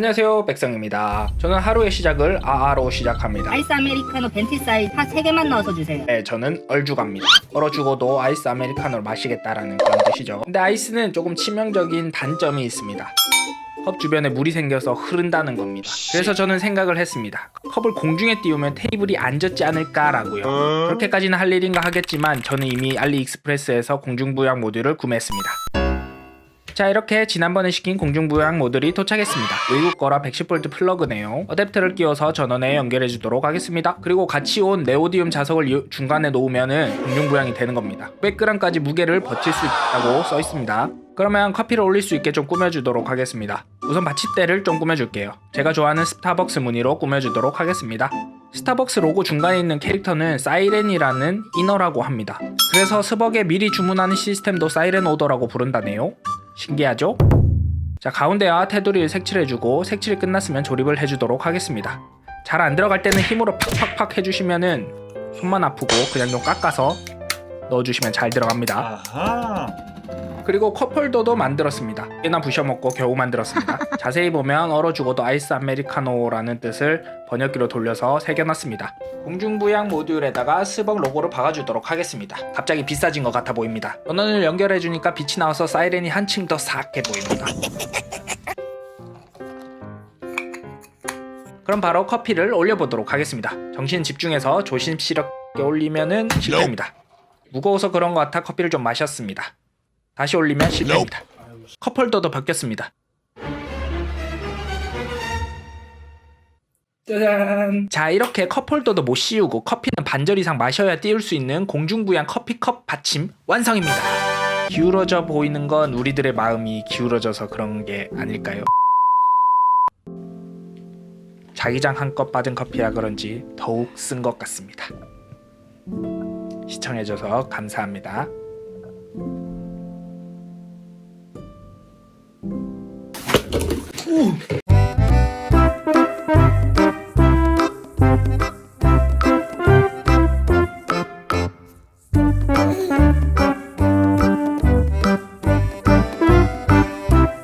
안녕하세요 백성입니다. 저는 하루의 시작을 아아로 시작합니다. 아이스 아메리카노 벤티 사이즈 한 3개만 넣어서 주세요. 네 저는 얼죽합니다. 얼어 죽어도 아이스 아메리카노를 마시겠다라는 그런 뜻이죠. 근데 아이스는 조금 치명적인 단점이 있습니다. 컵 주변에 물이 생겨서 흐른다는 겁니다. 그래서 저는 생각을 했습니다. 컵을 공중에 띄우면 테이블이 안 젖지 않을까라고요. 그렇게까지는 할 일인가 하겠지만 저는 이미 알리익스프레스에서 공중부양 모듈을 구매했습니다 자 이렇게 지난번에 시킨 공중부양 모듈이 도착했습니다. 외국 거라 110V 플러그네요. 어댑터를 끼워서 전원에 연결해 주도록 하겠습니다. 그리고 같이 온 네오디움 자석을 이- 중간에 놓으면은 공중부양이 되는 겁니다. 100g까지 무게를 버틸 수 있다고 써 있습니다. 그러면 커피를 올릴 수 있게 좀 꾸며주도록 하겠습니다. 우선 받침대를 좀 꾸며줄게요. 제가 좋아하는 스타벅스 무늬로 꾸며주도록 하겠습니다. 스타벅스 로고 중간에 있는 캐릭터는 사이렌이라는 인어라고 합니다. 그래서 스벅에 미리 주문하는 시스템도 사이렌 오더라고 부른다네요. 신기하죠? 자 가운데와 테두리를 색칠해주고 색칠이 끝났으면 조립을 해주도록 하겠습니다. 잘 안 들어갈 때는 힘으로 팍팍팍 해주시면은 손만 아프고 그냥 좀 깎아서 넣어주시면 잘 들어갑니다. 아하. 그리고 컵홀더도 만들었습니다. 꽤나 부셔먹고 겨우 만들었습니다. 자세히 보면 얼어 죽어도 아이스 아메리카노라는 뜻을 번역기로 돌려서 새겨놨습니다. 공중부양 모듈에다가 스벅 로고를 박아주도록 하겠습니다. 갑자기 비싸진 것 같아 보입니다. 전원을 연결해주니까 빛이 나와서 사이렌이 한층 더 사악해 보입니다. 그럼 바로 커피를 올려보도록 하겠습니다. 정신 집중해서 조심스럽게 올리면은 실패입니다. 무거워서 그런 것 같아 커피를 좀 마셨습니다. 다시 올리면 실패입니다. 컵홀더도 바뀌었습니다. 짜잔. 자 이렇게 컵홀더도 못 씌우고 커피는 반절 이상 마셔야 띄울 수 있는 공중부양 커피컵 받침 완성입니다. 기울어져 보이는 건 우리들의 마음이 기울어져서 그런 게 아닐까요? 자기장 한껏 빠진 커피라 그런지 더욱 쓴 것 같습니다. 시청해줘서 감사합니다. 오!